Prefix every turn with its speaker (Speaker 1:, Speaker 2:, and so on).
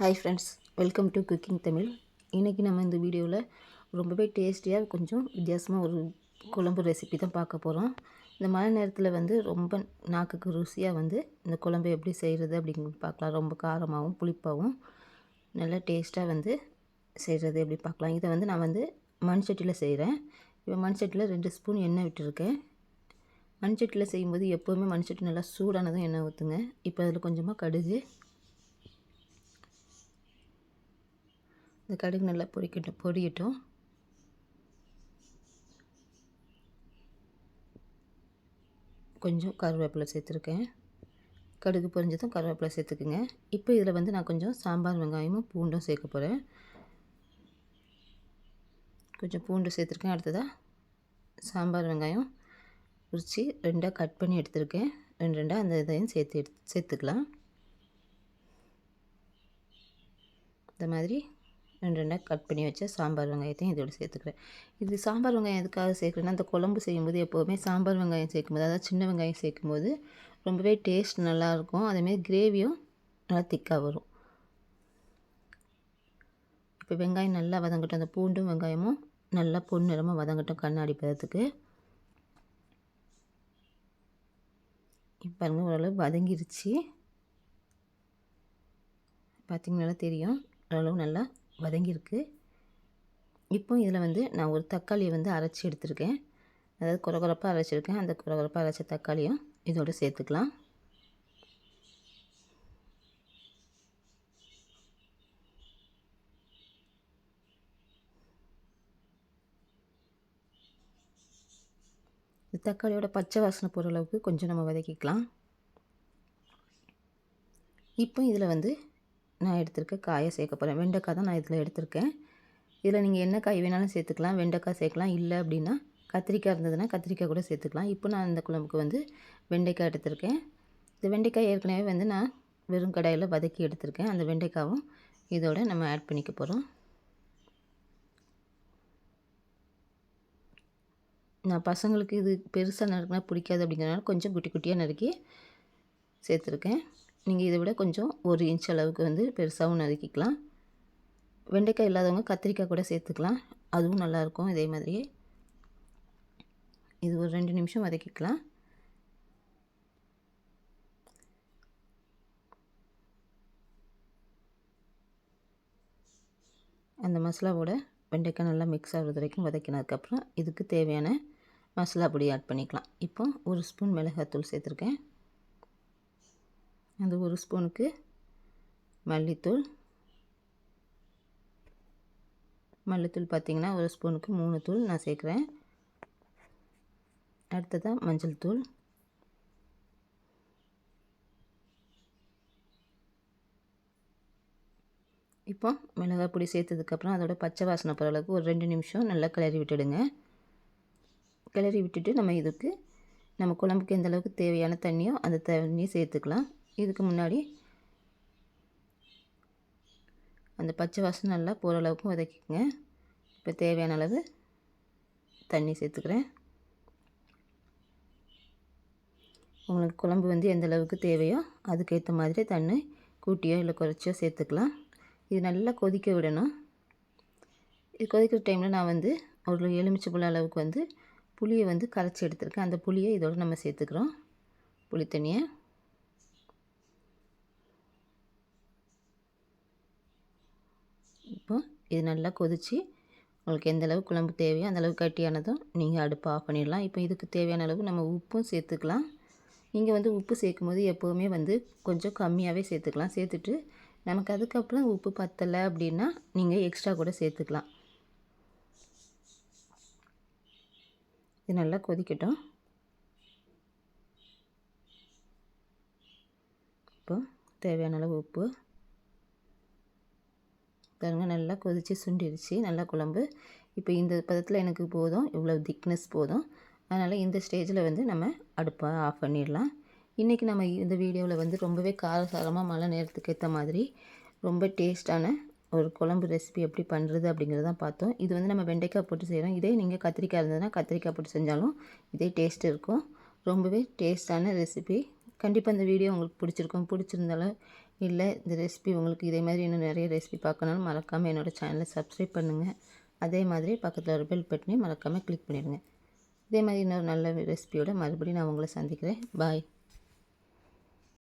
Speaker 1: Hi friends welcome to cooking Tamil இன்றைக்கி நம்ம இந்த வீடியோவில் ரொம்பவே டேஸ்டியாக கொஞ்சம் வித்தியாசமாக ஒரு குழம்பு ரெசிபி தான் பார்க்க போகிறோம் இந்த மழை நேரத்தில் வந்து ரொம்ப நாக்குக்கு ருசியாக வந்து இந்த குழம்பு எப்படி செய்கிறது அப்படிங்கிறது பார்க்கலாம். ரொம்ப காரமாகவும் புளிப்பாகவும் நல்லா டேஸ்ட்டாக வந்து செய்கிறது எப்படி பார்க்கலாம். இதை வந்து நான் வந்து மண் சட்டியில் செய்கிறேன் இப்போ மண் சட்டியில் ரெண்டு ஸ்பூன் எண்ணெய் விட்டுருக்கேன். மண் சட்டியில் செய்யும்போது எப்போவுமே மண் சட்டி நல்லா சூடானதும் எண்ணெய் ஊற்றுங்க இப்போ அதில் கொஞ்சமாக கடுகு இந்த கடுகு நல்லா பொரிக்கட்டும் பொரியட்டும் கொஞ்சம் கருவேப்பிலை சேர்த்துருக்கேன். கடுகு பொரிஞ்சதும் கருவேப்பிலை சேர்த்துக்குங்க. இப்போ இதில் வந்து நான் கொஞ்சம் சாம்பார் வெங்காயமும் பூண்டும் சேர்க்க போகிறேன் கொஞ்சம் பூண்டு சேர்த்துருக்கேன். அடுத்ததாக சாம்பார் வெங்காயம் உரித்து ரெண்டாக கட் பண்ணி எடுத்துருக்கேன். ரெண்டு ரெண்டாக அந்த இதையும் சேர்த்து எடுத்து சேர்த்துக்கலாம். இந்த மாதிரி ரெண்டு ரெண்டாக கட் பண்ணி வச்ச சாம்பார் வெங்காயத்தையும் இதோடு சேர்த்துக்கிறேன் இது சாம்பார் வெங்காயம் எதுக்காக சேர்க்குறேன்னா அந்த குழம்பு செய்யும்போது எப்போவுமே சாம்பார் வெங்காயம் சேர்க்கும்போது அதாவது சின்ன வெங்காயம் சேர்க்கும்போது ரொம்பவே டேஸ்ட் நல்லாயிருக்கும். அதேமாரி கிரேவியும் நல்லா திக்காக வரும். இப்போ வெங்காயம் நல்லா வதங்கட்டும். அந்த பூண்டும் வெங்காயமும் நல்லா பொன்னிறமாக வதங்கட்டும் கண்ணாடி பதத்துக்கு. இப்போ பாருங்கள் ஓரளவு வதங்கிருச்சு. பார்த்திங்கனால தெரியும். ஓரளவு நல்லா வதங்கியிருக்கு. இப்போ இதில் வந்து நான் ஒரு தக்காளியை வந்து அரைச்சி எடுத்திருக்கேன். அதாவது குறகுறப்பாக அரைச்சிருக்கேன். அந்த குறகுறப்பாக அரைச்ச தக்காளியும் இதோடு சேர்த்துக்கலாம். இந்த தக்காளியோட பச்சை வாசனை போகிற அளவுக்கு கொஞ்சம் நம்ம வதக்கிக்கலாம். இப்போ இதில் வந்து நான் எடுத்திருக்க காயை சேர்க்க போகிறேன் வெண்டைக்காய் தான் நான் இதில் எடுத்திருக்கேன். இதில் நீங்கள் என்ன காய் வேணாலும் சேர்த்துக்கலாம். வெண்டைக்காய் சேர்க்கலாம். இல்லை அப்படின்னா கத்திரிக்காய் இருந்ததுன்னா கத்திரிக்காய் கூட சேர்த்துக்கலாம். இப்போ நான் இந்த குழம்புக்கு வந்து வெண்டைக்காய் எடுத்திருக்கேன். இந்த வெண்டைக்காய் ஏற்கனவே வந்து நான் வெறும் கடாயில் வதக்கி எடுத்திருக்கேன். அந்த வெண்டைக்காவும் இதோட நம்ம ஆட் பண்ணிக்க போகிறோம் நான் பசங்களுக்கு இது பெருசாக நறுக்கினா பிடிக்காது அப்படிங்கிறனால கொஞ்சம் குட்டி குட்டியாக நறுக்கி சேர்த்துருக்கேன். நீங்கள் இதை விட கொஞ்சம் ஒரு இன்ச் அளவுக்கு வந்து பெருசாகவும் நறுக்கிக்கலாம். வெண்டைக்காய் இல்லாதவங்க கத்திரிக்காய் கூட சேர்த்துக்கலாம். அதுவும் நல்லாயிருக்கும் இதே மாதிரியே. இது ஒரு ரெண்டு நிமிஷம் வதக்கிக்கலாம். அந்த மசாலாவோட வெண்டைக்காய் நல்லா மிக்ஸ் ஆகிறது வரைக்கும் வதக்கினதுக்கப்புறம் இதுக்கு தேவையான மசாலா பொடி ஆட் பண்ணிக்கலாம். இப்போ ஒரு ஸ்பூன் மிளகாத்தூள் சேர்த்துருக்கேன். அது ஒரு ஸ்பூனுக்கு மல்லித்தூள். மல்லித்தூள் பார்த்திங்கன்னா ஒரு ஸ்பூனுக்கு மூணு தூள் நான் சேர்க்குறேன். அடுத்ததாக மஞ்சள் தூள். இப்போ மிளகாய் பொடி சேர்த்ததுக்கப்புறம் அதோட பச்சை வாசனை போகிற அளவுக்கு ஒரு ரெண்டு நிமிஷம் நல்லா கிளறி விட்டுடுங்க. கிளறி விட்டுட்டு நம்ம இதுக்கு நம்ம குழம்புக்கு எந்த அளவுக்கு தேவையான தண்ணியோ அந்த தண்ணியை சேர்த்துக்கலாம். இதுக்கு முன்னாடி அந்த பச்சை வாசனை நல்லா போகிற அளவுக்கு வதக்கிக்கங்க. இப்போ தேவையான அளவு தண்ணி சேர்த்துக்கிறேன். உங்களுக்கு குழம்பு வந்து எந்த அளவுக்கு தேவையோ அதுக்கேற்ற மாதிரி தண்ணி கூட்டியோ இல்லை குறைச்சியோ சேர்த்துக்கலாம். இது நல்லா கொதிக்க விடணும். இது கொதிக்கிற டைமில் நான் வந்து ஒரு எலுமிச்சை புள்ள அளவுக்கு வந்து புளியை வந்து கரைச்சி எடுத்துருக்கேன். அந்த புளியை இதோடு நம்ம சேர்த்துக்கிறோம். புளி தண்ணியை இப்போ இது நல்லா கொதித்து உங்களுக்கு எந்த அளவு குழம்பு தேவையோ அந்தளவு கட்டியானதும் நீங்கள் அடுப்பு ஆஃப் பண்ணிடலாம். இப்போ இதுக்கு தேவையான அளவு நம்ம உப்பும் சேர்த்துக்கலாம். நீங்கள் வந்து உப்பு சேர்க்கும் போது எப்போவுமே வந்து கொஞ்சம் கம்மியாகவே சேர்த்துக்கலாம். சேர்த்துட்டு நமக்கு அதுக்கப்புறம் உப்பு பத்தலை அப்படின்னா நீங்கள் எக்ஸ்ட்ரா கூட சேர்த்துக்கலாம். இது நல்லா கொதிக்கட்டும். இப்போ தேவையான அளவு உப்பு பாருங்க நல்லா கொதித்து சுண்டிடுச்சு நல்லா குழம்பு. இப்போ இந்த பதத்தில் எனக்கு போதும் இவ்வளோ திக்னஸ் போதும். அதனால் இந்த ஸ்டேஜில் வந்து நம்ம அடுப்பை ஆஃப் பண்ணிடலாம். இன்றைக்கி நம்ம இந்த வீடியோவில் வந்து ரொம்பவே காரசாரமாக மழை நேரத்துக்கு ஏற்ற மாதிரி ரொம்ப டேஸ்ட்டான ஒரு குழம்பு ரெசிபி எப்படி பண்ணுறது அப்படிங்கிறதான் பார்த்தோம். இது வந்து நம்ம வெண்டைக்காய் போட்டு செய்கிறோம் இதே நீங்கள் கத்திரிக்காய் இருந்ததுன்னா கத்திரிக்காய் போட்டு செஞ்சாலும் இதே டேஸ்ட் இருக்கும். ரொம்பவே டேஸ்ட்டான ரெசிபி கண்டிப்பாக இந்த வீடியோ உங்களுக்கு பிடிச்சிருக்கும். பிடிச்சிருந்தாலும் இல்லை இந்த ரெசிபி உங்களுக்கு இதே மாதிரி இன்னும் நிறைய ரெசிபி பார்க்கணும்னு மறக்காமல் என்னோடய சேனலை சப்ஸ்கிரைப் பண்ணுங்கள் அதே மாதிரி பக்கத்தில் ஒரு பெல் பட்டனையும் மறக்காமல் கிளிக் பண்ணிடுங்க. இதே மாதிரி இன்னொரு நல்ல ரெசிபியோட மறுபடியும் நான் உங்களை சந்திக்கிறேன். பாய்